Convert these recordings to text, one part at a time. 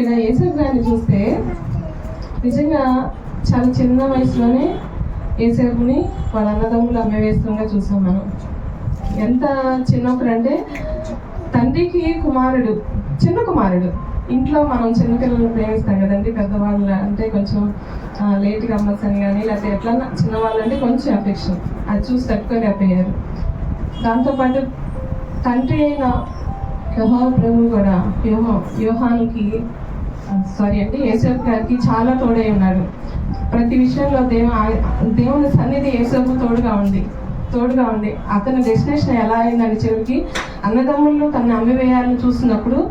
ఇక్కడ ఏసఫ్ గారిని చూస్తే నిజంగా చాలా చిన్న వయసులోనే ఏసేపుని వాళ్ళ అన్నదమ్ములు అమ్మవేస్తుండగా చూసాం మనం. ఎంత చిన్నప్పుడు అంటే తండ్రికి కుమారుడు చిన్న కుమారుడు. ఇంట్లో మనం చిన్నపిల్లలను ప్రేమిస్తాం కదండి పెద్దవాళ్ళు అంటే కొంచెం లేట్గా అమ్మచ్చు అని కానీ లేకపోతే ఎట్లన్నా చిన్నవాళ్ళు అంటే కొంచెం అఫెక్షన్ అది చూసి తట్టుకోలేకపోయారు దాంతోపాటు తండ్రి అయిన యోహా ప్రభు కూడా యోహో యోహానికి సారీ అండి యేసఫ్ గారికి చాలా తోడై ఉన్నాడు. ప్రతి విషయంలో దేవ దేవుని సన్నిధి యేసఫ్ తోడుగా ఉంది. తోడుగా ఉంది. అతని డెస్టినేషన్ ఎలా అయిందని చివరికి? అన్నదమ్ముళ్ళు తన అమ్మివేయాలని చూసినప్పుడు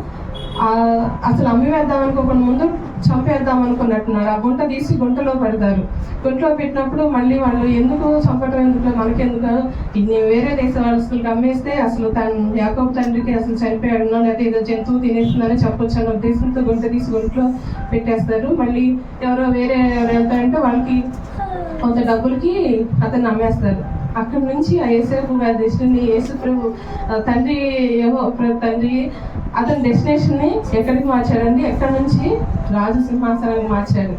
అసలు అమ్మివేద్దాం అనుకోకుండా ముందు చంపేద్దాం అనుకున్నట్టున్నారు. ఆ గుంట తీసి గుంటలో పెడతారు. గుంటలో పెట్టినప్పుడు మళ్ళీ వాళ్ళు ఎందుకు చంపటం ఎందుకు? మనకెందుకు? ఇన్ని వేరే దేశ వాళ్ళకి అమ్మేస్తే అసలు తన యాకోబ్ తండ్రికి అసలు చనిపోయాడనో లేదా ఏదో జంతువు తినేస్తుందని చెప్పొచ్చు అన్న ఉద్దేశంతో గుంట తీసి గుంటలో పెట్టేస్తారు. మళ్ళీ ఎవరో వేరే ఎవరు వెళ్తారంటే వాళ్ళకి కొంత డబ్బులకి అతన్ని అమ్మేస్తారు. అక్కడి నుంచి ఆ యేసేపు గారి దృష్టిని యేసు ప్రభు తండ్రి ఏవో తండ్రి అతని డెస్టినేషన్ని ఎక్కడికి మార్చాడండి ఎక్కడి నుంచి? రాజు సింహాసనానికి మార్చాడు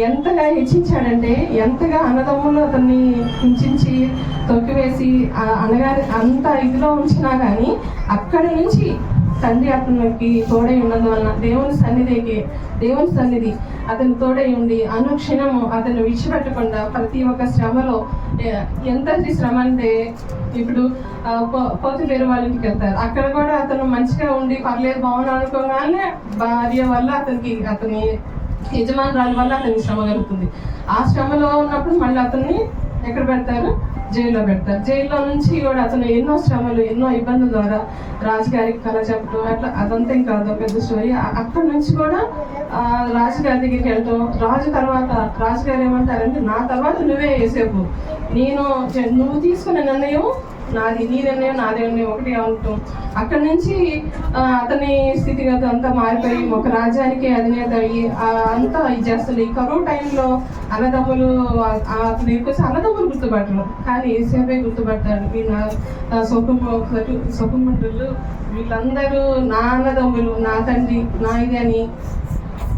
ఎంతగా హెచ్చించాడంటే ఎంతగా అన్నదమ్ములు అతన్ని హింసించి తొక్కివేసి ఆ అంత ఇదిలో ఉంచినా కానీ అక్కడి నుంచి తండ్రి అతనికి తోడై ఉన్నందువలన దేవుని సన్నిధికి దేవుని సన్నిధి అతని తోడై ఉండి అనుక్షణము అతను విడిచిపెట్టకుండా ప్రతి ఒక్క శ్రమలో ఎ- ఎంతటి శ్రమ అంటే ఇప్పుడు ఆ, పోతే వేరే వాళ్ళ ఇంటికి వెళ్తారు. అక్కడ కూడా అతను మంచిగా ఉండి పర్లేదు బాగున్నా అనుకోగానే భార్య వల్ల అతనికి అతని యజమానురాల వల్ల అతనికి శ్రమ కలుగుతుంది. ఆ శ్రమలో ఉన్నప్పుడు మళ్ళీ అతన్ని ఎక్కడ పెడతారు? జైల్లో పెడతారు. జైల్లో నుంచి కూడా అతను ఎన్నో శ్రమలు ఎన్నో ఇబ్బందుల ద్వారా రాజుగారికి కళ చెప్పడం అట్లా అదంతా ఇంకా అదో పెద్ద స్టోరీ అక్కడ నుంచి కూడా రాజుగారి దగ్గరికి వెళ్తాం రాజు తర్వాత రాజుగారు ఏమంటారంటే నా తర్వాత నువ్వే వేసేపు నేను నువ్వు తీసుకున్న నిర్ణయం నాది నీ నిర్ణయం నాదే నిర్ణయం ఒకటి అక్కడి నుంచి అతని స్థితిగతి అంతా మారిపోయి ఒక రాజ్యానికి అధినేత అయ్యి అంతా ఇచ్చేస్తుంది ఈ కరువు టైంలో అన్నదమ్ములు అతను ఎక్కువ అన్నదమ్ములు గుర్తుపట్టరు. కానీ ఏసేపే గుర్తుపడతాడు ఈ నా సొకుమంటులు వీళ్ళందరూ నా అన్నదమ్ములు నా తండ్రి నా ఇది అని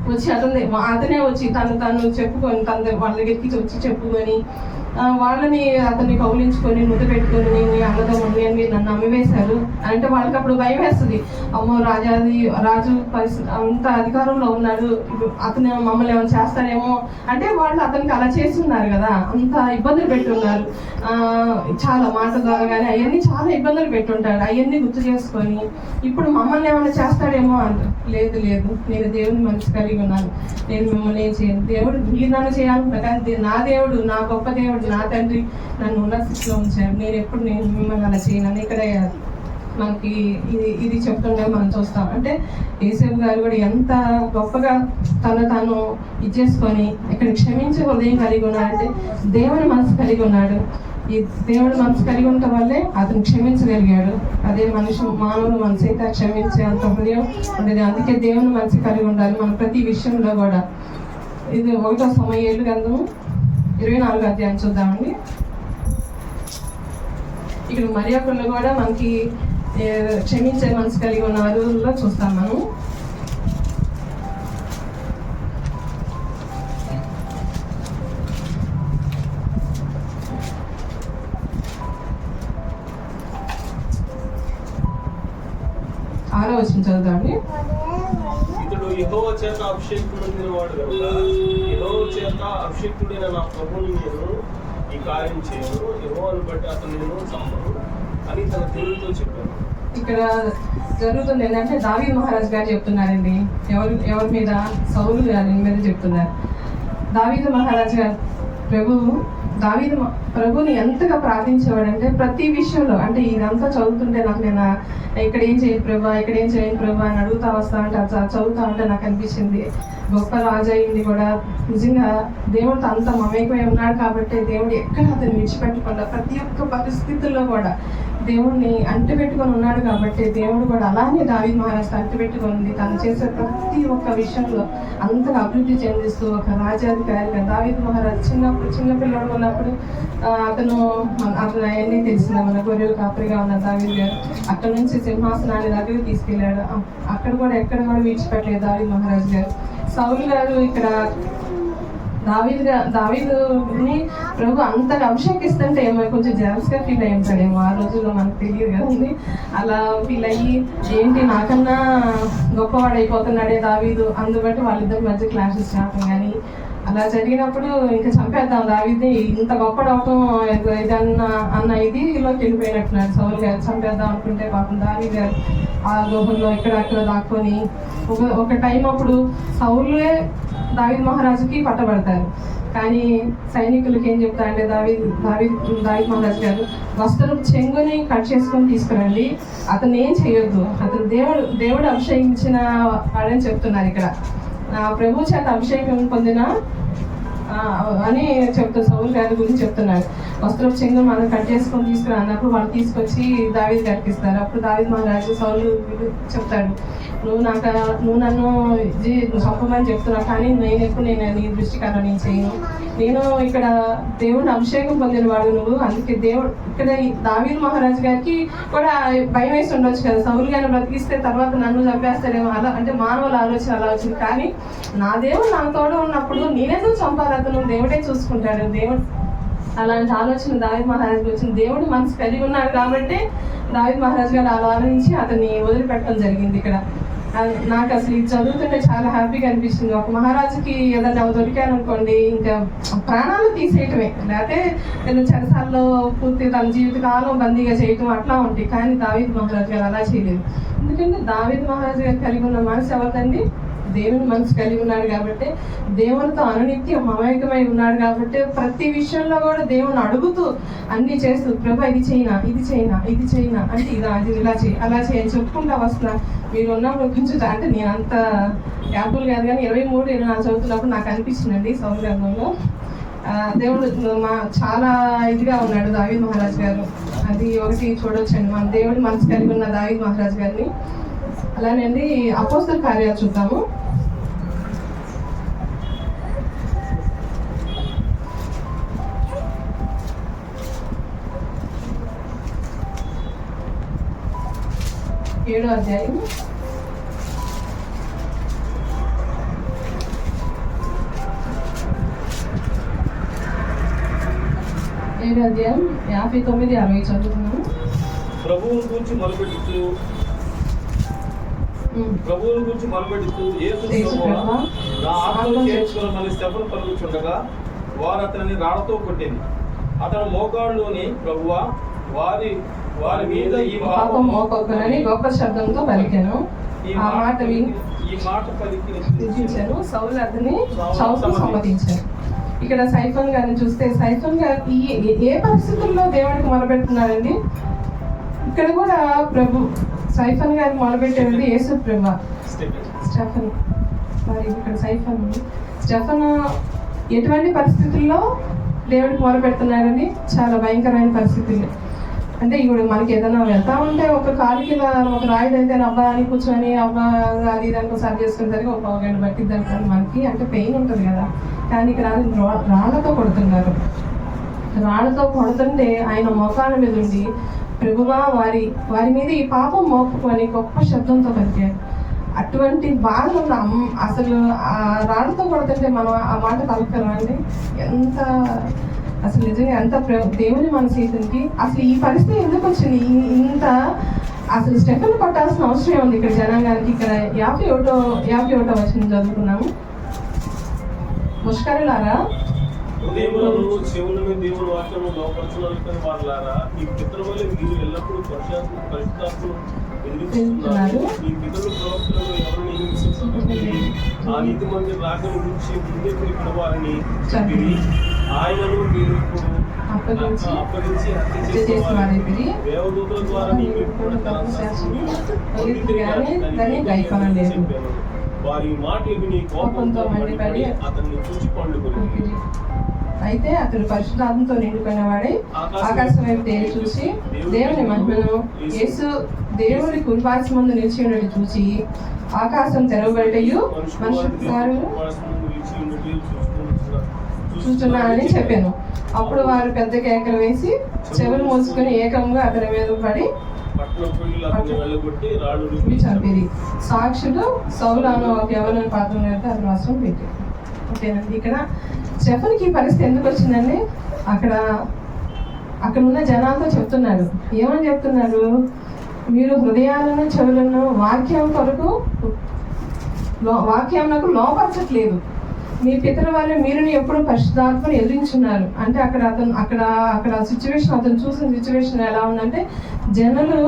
వచ్చి అతనే అతనే వచ్చి తను తను చెప్పుకొని తన వాళ్ళ దగ్గరికి వచ్చి చెప్పుకొని వాళ్ళని అతన్ని కౌలించుకొని ముద్దు పెట్టుకొని నేను అన్నదమ్ముడిని అని మీరు నన్ను అమ్మివేశారు అంటే వాళ్ళకి అప్పుడు భయం వేస్తుంది. అమ్మో రాజాది రాజు పరిస్థితి అంత అధికారంలో ఉన్నాడు ఇప్పుడు అతను మమ్మల్ని ఏమైనా చేస్తాడేమో అంటే వాళ్ళు అతనికి అలా చేస్తున్నారు కదా అంత ఇబ్బందులు పెట్టున్నారు. చాలా మాట ద్వారా కానీ అవన్నీ చాలా ఇబ్బందులు పెట్టుంటాడు అవన్నీ గుర్తు చేసుకొని ఇప్పుడు మమ్మల్ని ఏమైనా చేస్తాడేమో అంట. లేదు లేదు నేను దేవుని మంచి కలిగి ఉన్నాను. నేను మిమ్మల్ని ఏం చేయను. దేవుడు మీరు నన్ను చేయాలనుకుంటా కానీ నా దేవుడు నా గొప్ప దేవుడు నా తండ్రి నన్ను ఉన్న స్థితిలో ఉంచారు. నేను ఎప్పుడు నేను మిమ్మల్ని అలా చేయను ఇక్కడ మనకి ఇది ఇది చెప్తుండే మనం చూస్తాం. అంటే ఏసేపు గారు కూడా ఎంత గొప్పగా తన తను ఇచ్చేసుకొని ఇక్కడ క్షమించే హృదయం కలిగి ఉన్నాడంటే దేవుని మనసు కలిగి ఉన్నాడు. ఈ దేవుడు మనసు కలిగి ఉండటం వల్లే అతను క్షమించగలిగాడు. అదే మనిషి మానవుడు మనసు అయితే క్షమించే అంత హృదయం ఉండేది. అందుకే దేవుని మనసు కలిగి ఉండాలి మన ప్రతి విషయంలో కూడా. ఇది ఒకటో సమయేళ్ళు కదా ఇరవై నాలుగు అధ్యాయం చూద్దామండి. ఇక్కడ మరి ఒకళ్ళు కూడా మనకి క్షమించే మనసు కలిగి ఉన్న రోజుల్లో చూస్తాం మనం. ఆరో వచ్చిన ఇతడు యహో చేత అభిషేకుడైన వాడు కనుక యహో చేత అభిషేకుడైన నా ప్రభుని నేను ఈ కార్యం చేయను. యెహోవాను బట్టి అతను నేను చంపను అని తన దేవుడితో చెప్పాను. ఇక్కడ జరుగుతుంది ఏంటంటే దావీద్ మహారాజ్ గారు చెప్తున్నారండి. ఎవరి ఎవరి మీద సౌలు గారి మీద చెప్తున్నారు. దావీదు మహారాజ్ గారు ప్రభువు దావీదు ప్రభుని ఎంతగా ప్రార్థించేవాడంటే ప్రతి విషయంలో అంటే ఇదంతా చదువుతుంటే నాకు నేను ఇక్కడ ఏం చేయను ప్రభా ఇక్కడ ఏం చేయను ప్రభా అని అడుగుతా వస్తా అంటే చదువుతా ఉంటే నాకు అనిపించింది. గొప్ప రాజు అయింది కూడా. నిజంగా దేవుడితో అంత మమేకమై ఉన్నాడు కాబట్టి దేవుడు ఎక్కడ అతను విడిచిపెట్టకుండా ప్రతి ఒక్క పరిస్థితుల్లో కూడా దేవుడిని అంటి పెట్టుకొని ఉన్నాడు కాబట్టి దేవుడు కూడా అలానే దావి మహారాజ్ అంటి పెట్టుకొని ఉంది తను చేసే ప్రతి ఒక్క విషయంలో అంతగా అభివృద్ధి చెందిస్తూ ఒక రాజాధికారిగా దావిద్ మహారాజ్ చిన్నప్పుడు చిన్నపిల్లడు ఉన్నప్పుడు అతను అతను అవన్నీ తెలిసిన మన గొర్రెలు కాపరిగా ఉన్న దావిద్ గారు. అక్కడ నుంచి సింహాసనాన్ని దగ్గరికి తీసుకెళ్ళాడు. అక్కడ కూడా ఎక్కడ కూడా విడిచిపెట్టలేదు దావిద్ మహారాజ్ గారు. సౌలు గారు ఇక్కడ దావీద్ గా- దావీదుని ప్రభు అంతగా అభిషేకిస్తుంటే ఏమో కొంచెం జెలస్గా ఫీల్ అయ్యి ఆ రోజుల్లో మనకు తెలియదు కదండి అలా ఫీల్ అయ్యి ఏంటి నాకన్నా గొప్పవాడైపోతున్నాడే దావీదు? అందుబట్టి వాళ్ళిద్దరి మధ్య క్లాషెస్ రావటం కానీ అలా జరిగినప్పుడు ఇంకా చంపేద్దాం దావీది ఇంత గొప్ప గొప్పడవటం ఇదన్న అన్న ఇది ఇలోకి వెళ్ళిపోయినట్టున్నారు. సౌలు గారు చంపేద్దాం అనుకుంటే పాపం దావీ గారు ఆ గుహల్లో ఇక్కడ అక్కడ దాక్కొని ఒక ఒక టైం అప్పుడు సౌలే దావిద్ మహారాజుకి పట్టబడతారు. కానీ సైనికులకి ఏం చెప్తా అంటే దావి దావి దావి మహారాజ్ గారు వస్త్రం చెంగుని కట్ చేసుకొని తీసుకురండి. అతను ఏం చేయొద్దు. అతను దేవుడు దేవుడు అభిషేకించిన వాడని చెప్తున్నారు ఇక్కడ. ప్రభు చేత అభిషేకం పొందిన అని చెప్తూ సౌల్ గారి గురించి చెప్తున్నాడు. వస్త్రం చెంగు మనం కట్ చేసుకొని తీసుకురా అన్నప్పుడు వాళ్ళు తీసుకొచ్చి దావీద్ గారికి ఇస్తారు. అప్పుడు దావీద్ మహారాజు సౌలు చెప్తాడు నువ్వు నాకు నువ్వు నన్ను ఇది చంపమని చెప్తున్నావు కానీ నేను ఎప్పుడు నేను నీ దృష్టికన్నా నేను చేయను. నేను ఇక్కడ దేవుని అభిషేకం పొందిన వాడు నువ్వు. అందుకే దేవుడు ఇక్కడ ఈ దావీద్ మహారాజు గారికి కూడా భయం వేసి ఉండొచ్చు కదా. సౌలు గారిని బ్రతికిస్తే తర్వాత నన్ను చంపేస్తాడేమో అలా అంటే మానవుల ఆలోచన అలా వచ్చింది. కానీ నా దేవుడు నా తోడు ఉన్నప్పుడు నేనేదో చంపాలి అతను? దేవుడే చూసుకుంటాడు. దేవుడు అలాంటి ఆలోచన దావిద్ మహారాజుకి వచ్చింది. దేవుడు మనసు కలిగి ఉన్నాడు కాబట్టి దావిద్ మహారాజు గారు అలా ఆలోచించి అతన్ని వదిలిపెట్టడం జరిగింది ఇక్కడ. నాకు అసలు ఇది చదువుతుంటే చాలా హ్యాపీగా అనిపిస్తుంది. ఒక మహారాజుకి ఏదైనా దొరికాను అనుకోండి ఇంకా ప్రాణాలు తీసేయటమే. లేకపోతే నేను చెరసాల్లో పూర్తి తన జీవితకాలం బందీగా చేయటం అట్లా ఉంటాయి. కానీ దావిద్ మహారాజు గారు అలా చేయలేదు. ఎందుకంటే దావిద్ మహారాజు గారు కలిగి ఉన్న మనసు ఎవరిదండి? దేవుని మనసు కలిగి ఉన్నాడు కాబట్టి దేవునితో అనునిత్యం అమాయకమై ఉన్నాడు కాబట్టి ప్రతి విషయంలో కూడా దేవుని అడుగుతూ అన్ని చేస్తూ ప్రభా ఇది చేయినా ఇది చేయినా ఇది చేయినా అంటే ఇది అది ఇలా చేయి అలా చేయని చెప్పుకుంటా వస్తున్నా. మీరు ఉన్నప్పుడు కొంచెం అంటే నేను అంత యాపుల్ కాదు కానీ ఇరవై మూడు ఇరవై నాలుగు చదువుతున్నప్పుడు నాకు అనిపించిందండి సౌర దేవుడు మా చాలా ఇదిగా ఉన్నాడు దావిద్ మహారాజ్ గారు. అది ఒకటి చూడొచ్చండి. మన దేవుడి మనసు కలిగి ఉన్న దావిద్ మహారాజ్ గారిని. అలానే అండి అపోస్తల కార్యాలు చూద్దాము. ఏడో అధ్యాయం ఏడో అధ్యాయం యాభై తొమ్మిది అరవై చదువుతున్నాము ప్రభువుని గురించి మొదలుపెట్టుతూ ఉమ్. ప్రభువుని గురించి మొదలుపెట్టుతూ యేసు ప్రభువా, నా ఆత్మను చేర్చుకోమని పలుకుచుండగా వారు అతనిని రాళ్ళతో కొట్టింది. అతను మోకాళ్ళలోని ప్రభువా వారి పాపం మోకొక్కనని గొప్ప శబ్దంతో పలికాను. ఆ మాట విని సౌలు అతని చౌకు సమ్మతించాను ఇక్కడ సైఫన్ గారిని చూస్తే సైఫన్ గారు ఈ ఏ- పరిస్థితుల్లో దేవుడికి మొదలుపెడుతున్నారండి ఇక్కడ కూడా ప్రభు సైఫన్ గారు మొదలుపెట్టేది యేసు ప్రభు. స్టెఫన్. మరి ఇక్కడ సైఫన్ స్టెఫన్ ఎటువంటి పరిస్థితుల్లో దేవుడికి మొదలుపెడుతున్నారని చాలా భయంకరమైన పరిస్థితులు అంటే ఇప్పుడు మనకి ఏదైనా వెళ్తా ఉంటే ఒక కాలు కింద ఒక రాయి అయితే అబ్బా అని కూర్చొని అబ్బా అది దానికి సరి చేసుకునేసరికి ఒక గంట పట్టిద్ది అనుకోండి మనకి అంటే పెయిన్ ఉంటుంది కదా. కానీ ఇక్కడ రా- రాళ్ళతో కొడుతున్నారు. రాళ్ళతో కొడుతుంటే ఆయన మోకాల మీద ఉండి ప్రభువా వారి వారి మీద ఈ పాపం మోపుకొని గొప్ప శబ్దంతో పలికారు అటువంటి బాధలు అసలు ఆ రాళ్ళతో కొడుతుంటే మనం ఆ మాట కలుపుతాం అండి? ఎంత అసలు నిజంగా ఎంత ప్ర- దేవుని మన ఇతనికి? అసలు ఈ పరిస్థితి ఎందుకు వచ్చింది? ఇంత అసలు స్టెఫెన్ పట్టాల్సిన అవసరం ఉంది ఇక్కడ జనాంగానికి ఇక్కడ యాభై ఒకటో యాభై ఒకటో వచ్చిన చదువుకున్నాము. ముష్కరులారా? చెవులను దేవుని వాక్యము ఈ మీరు ఎల్లప్పుడూ పరిశుద్ధాత్మను ప్రవక్తలను ఆ నీతి మంది రాకను గురించి ముందే వారిని ఆయనను మీరు అప్పగించి దేవదూతల ద్వారా దాన్ని గైకొనలేదు. వారి విని కోపంతో మండిపడి అతన్ని చూచి పండుకొని అయితే అతడు పరిశుద్ధాత్మతో నిండుకున్న వాడే ఆకాశం వైపు తేరి చూసి దేవుని మహిమను యేసు దేవుడి కుడిపార్శ్వ ముందు నిలిచి ఉండటం చూసి ఆకాశం తెరవబడటయు మనుషులు చూస్తున్నానని చెప్పాను. అప్పుడు వారు పెద్ద కేకలు వేసి చెవులు మూసుకొని ఏకంగా అతని మీద పడి చంపేది. సాక్షులు సౌలాను ఒక ఎవరిని పాత్ర అది మాత్రం పెట్టి ఓకేనండి ఇక్కడ చెప్పనికి పరిస్థితి ఎందుకు వచ్చిందండి అక్కడ అక్కడ ఉన్న జనాలతో చెప్తున్నాడు. ఏమని చెప్తున్నాడు? మీరు హృదయాలను చెవులను వాక్యం కొరకు లో- వాక్యంలకు లోపరచట్లేదు. మీ పితర వాళ్ళు మీరుని ఎప్పుడు పరిశుద్ధాత్మను ఎదిరించున్నారు? అంటే అక్కడ అతను అక్కడ అక్కడ సిచ్యువేషన్ అతను చూసిన సిచ్యువేషన్ ఎలా ఉందంటే జనులు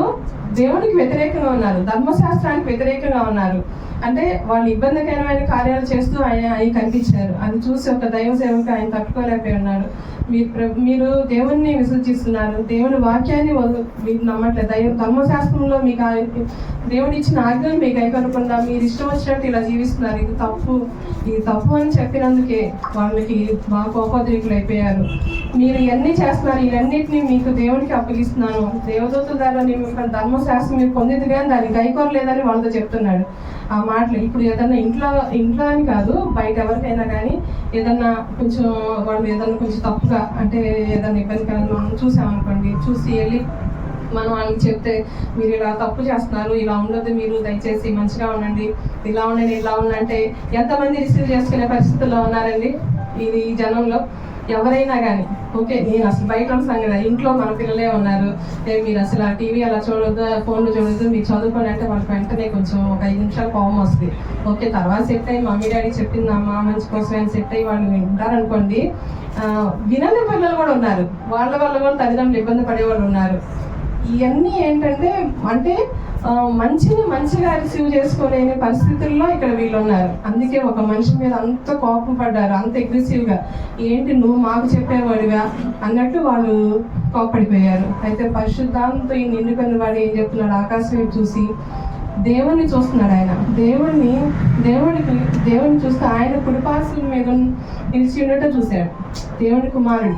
దేవునికి వ్యతిరేకంగా ఉన్నారు. ధర్మశాస్త్రానికి వ్యతిరేకంగా ఉన్నారు. అంటే వాళ్ళు ఇబ్బందికరమైన కార్యాలు చేస్తూ ఆయన ఆయన కనిపించారు. అది చూసి ఒక దైవ సేవకు ఆయన తట్టుకోలేకపోయి ఉన్నాడు మీరు ప్ర- మీరు దేవుణ్ణి విసర్జిస్తున్నారు. దేవుని వాక్యాన్ని వద- మీరు నమ్మట్లేదు. దైవ ధర్మశాస్త్రంలో మీకు ఆయన దేవుడు ఇచ్చిన ఆజ్ఞలు మీకు అయిపోకుండా మీరు ఇష్టం వచ్చినట్టు ఇలా జీవిస్తున్నారు. ఇది తప్పు. ఇది తప్పు అని చెప్పినందుకే వాళ్ళకి మా కోపోద్రికులు అయిపోయారు. మీరు ఇవన్నీ చేస్తున్నారు. ఇవన్నిటిని మీకు దేవునికి అప్పగిస్తున్నాను. దేవదూతుల ద్వారా నేను మిమ్మల్ని ధర్మశాస్త్రం మీరు పొందింది కానీ దాన్ని గైకోరలేదని వాళ్ళతో చెప్తున్నాడు. ఆ మాటలు. ఇప్పుడు ఏదన్నా ఇంట్లో ఇంట్లో అని కాదు బయట ఎవరికైనా కానీ ఏదన్నా కొంచెం వాళ్ళు ఏదన్నా కొంచెం తప్పుగా అంటే ఏదన్నా ఇబ్బందికరంగా మనం చూసామనుకోండి చూసి వెళ్ళి మనం వాళ్ళకి చెప్తే మీరు ఇలా తప్పు చేస్తున్నారు ఇలా ఉండదు మీరు దయచేసి మంచిగా ఉండండి. ఇలా ఉండండి ఇలా ఉండంటే ఎంతమంది రిసీవ్ చేసుకునే పరిస్థితుల్లో ఉన్నారండి? ఇది ఈ జనంలో. ఎవరైనా కానీ ఓకే నేను అసలు బయట ఉన్న సంగతి ఇంట్లో మన పిల్లలే ఉన్నారు. మీరు అసలు ఆ టీవీ అలా చూడొద్దు ఫోన్లు చూడొద్దు మీరు చదువుకోండి అంటే వాళ్ళకి వెంటనే కొంచెం ఒక ఐదు నిమిషాలు కోపం వస్తుంది. ఓకే తర్వాత సెట్ అయ్యి మమ్మీ డాడీ చెప్పింది మా మంచి కోసం అని సెట్ అయ్యి వాళ్ళు ఉంటారనుకోండి వినలే వినని పిల్లలు కూడా ఉన్నారు. వాళ్ళ వల్ల కూడా తల్లిదండ్రులు ఇబ్బంది పడేవాళ్ళు ఉన్నారు. ఇవన్నీ ఏంటంటే అంటే మంచిని మంచిగా రిసీవ్ చేసుకోలేని పరిస్థితుల్లో ఇక్కడ వీళ్ళు ఉన్నారు అందుకే ఒక మనిషి మీద అంత కోపం పడ్డారు అంత అగ్రెసివ్గా ఏంటి నువ్వు మాకు చెప్పేవాడివా? అన్నట్టు వాళ్ళు కోపడిపోయారు అయితే పరిశుద్ధాంతో ఈ నిండుకొని వాడు ఏం చెప్తున్నాడు? ఆకాశం చూసి దేవుణ్ణి చూస్తున్నాడు ఆయన. దేవుణ్ణి దేవుడికి దేవుణ్ణి చూస్తే ఆయన కుడిపాసుల మీద నిలిచి ఉండటం చూశాడు. దేవుడి కుమారుడు.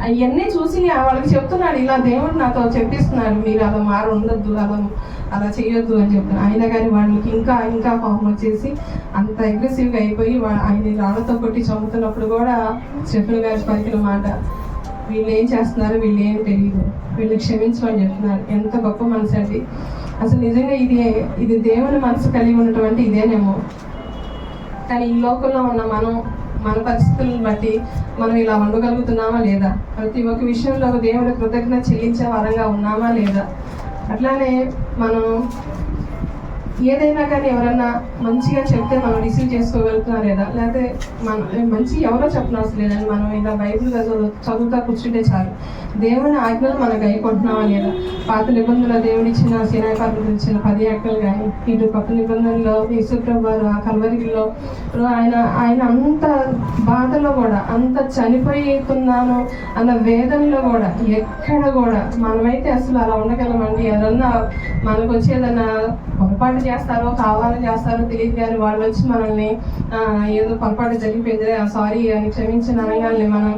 అవన్నీ చూసి వాళ్ళకి చెప్తున్నాడు ఇలా దేవుడు నాతో చెప్పిస్తున్నాడు మీరు అలా మారు ఉండొద్దు అలా అలా చేయొద్దు అని చెప్తున్నారు అయినా కానీ వాళ్ళకి ఇంకా ఇంకా కోపం వచ్చేసి అంత అగ్రెసివ్గా అయిపోయి ఆయన రాళ్ళతో కొట్టి చంపుతున్నప్పుడు కూడా చెప్పిన గారి పలికిన మాట వీళ్ళు ఏం చేస్తున్నారు? వీళ్ళు ఏం తెలియదు. వీళ్ళు క్షమించమని చెప్తున్నారు ఎంత గొప్ప మనసు అండి అసలు నిజంగా ఇది ఇది దేవుని మనసు కలిగి ఉన్నటువంటి ఇదేనేమో. కానీ ఈ లోకంలో ఉన్న మనం మన పరిస్థితులను బట్టి మనం ఇలా ఉండగలుగుతున్నామా లేదా? ప్రతి ఒక్క విషయంలో దేవుని కృతజ్ఞత చెల్లించే వారంగా ఉన్నామా లేదా? అట్లానే మనం ఏదైనా కానీ ఎవరన్నా మంచిగా చెప్తే మనం రిసీవ్ చేసుకోగలుగుతున్నా లేదా? లేకపోతే మన మంచి ఎవరో చెప్పనవసరం లేదండి మనం ఇలా బైబిల్ చదువు చదువుతా కూర్చుంటే చాలు. దేవుని ఆజ్ఞలు మనకు అయిపోతున్నామా లేదా? పాత నిబంధనలో దేవుడు ఇచ్చిన సేనాకారులకు ఇచ్చిన పది ఆజ్ఞలు కానీ ఇటు కొత్త నిబంధనలో యేసుప్రభు వారు ఆ కల్వరిలో ఆయన ఆయన అంత బాధలో కూడా అంత చనిపోతున్నాను అన్న వేదనలో కూడా ఎక్కడ కూడా మనమైతే అసలు అలా ఉండగలమండి? ఏదన్నా మనకు వచ్చి ఏదన్నా పొరపాటు చేస్తారో కావాలని చేస్తారో తెలియదు కానీ వాళ్ళు వచ్చి మనల్ని ఏదో పొరపాటు జరిగిపోయింది సారీ అని క్షమించిన అనగానే మనం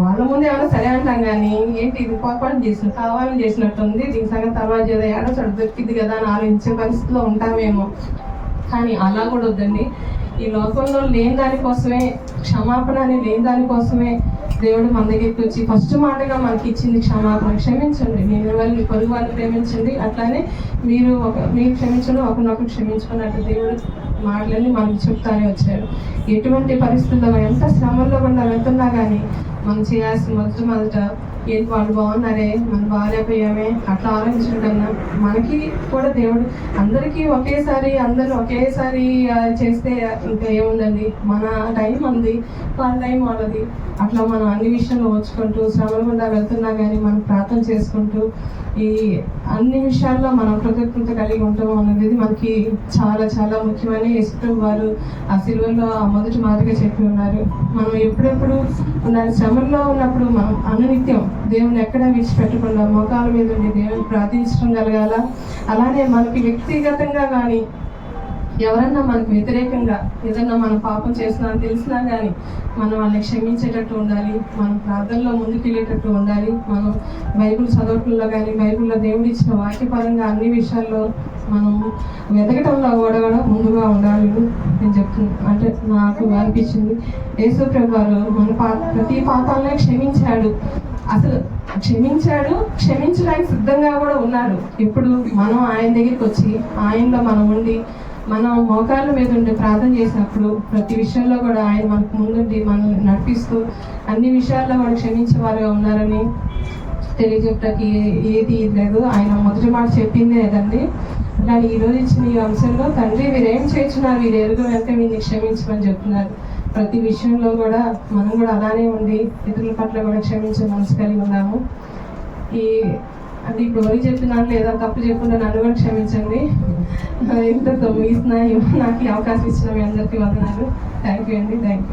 వాళ్ళ ముందు ఏమైనా సరే అంటాం కానీ ఏంటి ఇది పొరపాటు చేసిన కావాలని చేసినట్టుంది దీని సంగతి తర్వాత ఏదో ఏడో చోట దొరికింది కదా అని ఆలోచించే పరిస్థితిలో ఉంటామేమో. కానీ అలా కూడా వద్దండి. ఈ లోకంలో లేని దానికోసమే క్షమాపణ అని లేని దానికోసమే దేవుడు మన దగ్గరికి వచ్చి ఫస్ట్ మాటగా మనకి ఇచ్చింది క్షమాపణ. క్షమించండి. నేను వాళ్ళని పొరుగు వాళ్ళని ప్రేమించండి. అట్లానే మీరు ఒక మీరు క్షమించడం ఒకరినొకరు క్షమించుకున్నట్టు దేవుడు మాటలని మనకు చెప్తానే వచ్చారు ఎటువంటి పరిస్థితుల్లో ఎంత శ్రమంలో కూడా వెళ్తున్నా కానీ మనం చేయాల్సిన మొదటి మొదట ఏంటి వాళ్ళు బాగున్నారే? మనం బాగాలేకపోయామే అట్లా ఆలోచించడం కన్నా మనకి కూడా దేవుడు అందరికీ ఒకేసారి అందరూ ఒకేసారి చేస్తే ఇంకా ఏముందండి? మన టైం ఉంది వాళ్ళ టైం వాళ్ళది. అట్లా మనం అన్ని విషయాలు ఓచుకుంటూ శ్రమల గుండా వెళ్తున్నా కానీ మనం ప్రార్థన చేసుకుంటూ ఈ అన్ని విషయాల్లో మనం కృతజ్ఞత కలిగి ఉండడం అనేది మనకి చాలా చాలా ముఖ్యమని ఇష్టం వారు ఆ సిల్వర్లో ఆ మొదటి మాదిరిగా చెప్పి ఉన్నారు. మనం ఎప్పుడెప్పుడు ఉన్న శ్రమంలో ఉన్నప్పుడు మనం అనునిత్యం దేవుని ఎక్కడ విడిచిపెట్టకుండా మోకాల మీద ఉండి దేవుని ప్రార్థించడం కలగాల? అలానే మనకి వ్యక్తిగతంగా కానీ ఎవరన్నా మనకు వ్యతిరేకంగా ఏదన్నా మనం పాపం చేస్తున్నా అని తెలిసినా కానీ మనం వాళ్ళని క్షమించేటట్టు ఉండాలి మనం ప్రార్థనలో ముందుకెళ్ళేటట్టు ఉండాలి మనం బైబిల్ చదవటంలో కానీ బైబిల్లో దేవుడు ఇచ్చిన వాక్యపరంగా అన్ని విషయాల్లో మనం వెతకటంలో కూడా కూడా ముందుగా ఉండాలి. నేను చెప్తున్నాను అంటే నాకు అనిపించింది యేసు గారు మన పా ప్రతి పాపాలనే క్షమించాడు. అసలు క్షమించాడు క్షమించడానికి సిద్ధంగా కూడా ఉన్నాడు. ఇప్పుడు మనం ఆయన దగ్గరికి వచ్చి ఆయనలో మనం ఉండి మనం మోకాళ్ళ మీద ఉండి ప్రార్థన చేసినప్పుడు ప్రతి విషయంలో కూడా ఆయన మనకు ముందుండి మనల్ని నడిపిస్తూ అన్ని విషయాల్లో కూడా క్షమించే వారుగా ఉన్నారని తెలియజెప్పడానికి ఏది లేదు. ఆయన మొదటి మాట చెప్పిందే లేదండి కానీ ఈ రోజు ఇచ్చిన ఈ అంశంలో తండ్రి వీరేం చేర్చున్నారు వీరు ఎరుగు వెంట వీరిని క్షమించమని చెప్తున్నారు. ప్రతి విషయంలో కూడా మనం కూడా అలానే ఉండి ఇతరుల పట్ల కూడా క్షమించే మనసు కలిగి ఉన్నాము. ఈ అది ఇప్పుడు ఎవరికి చెప్పినాను లేదా తప్పు చెప్పకుండా నన్ను కూడా క్షమించండి. ఇంతతో ముగిస్తున్నాయి నాకు ఈ అవకాశం ఇచ్చిన మీ అందరికీ వందనాలు. థ్యాంక్ యూ అండి. Thank you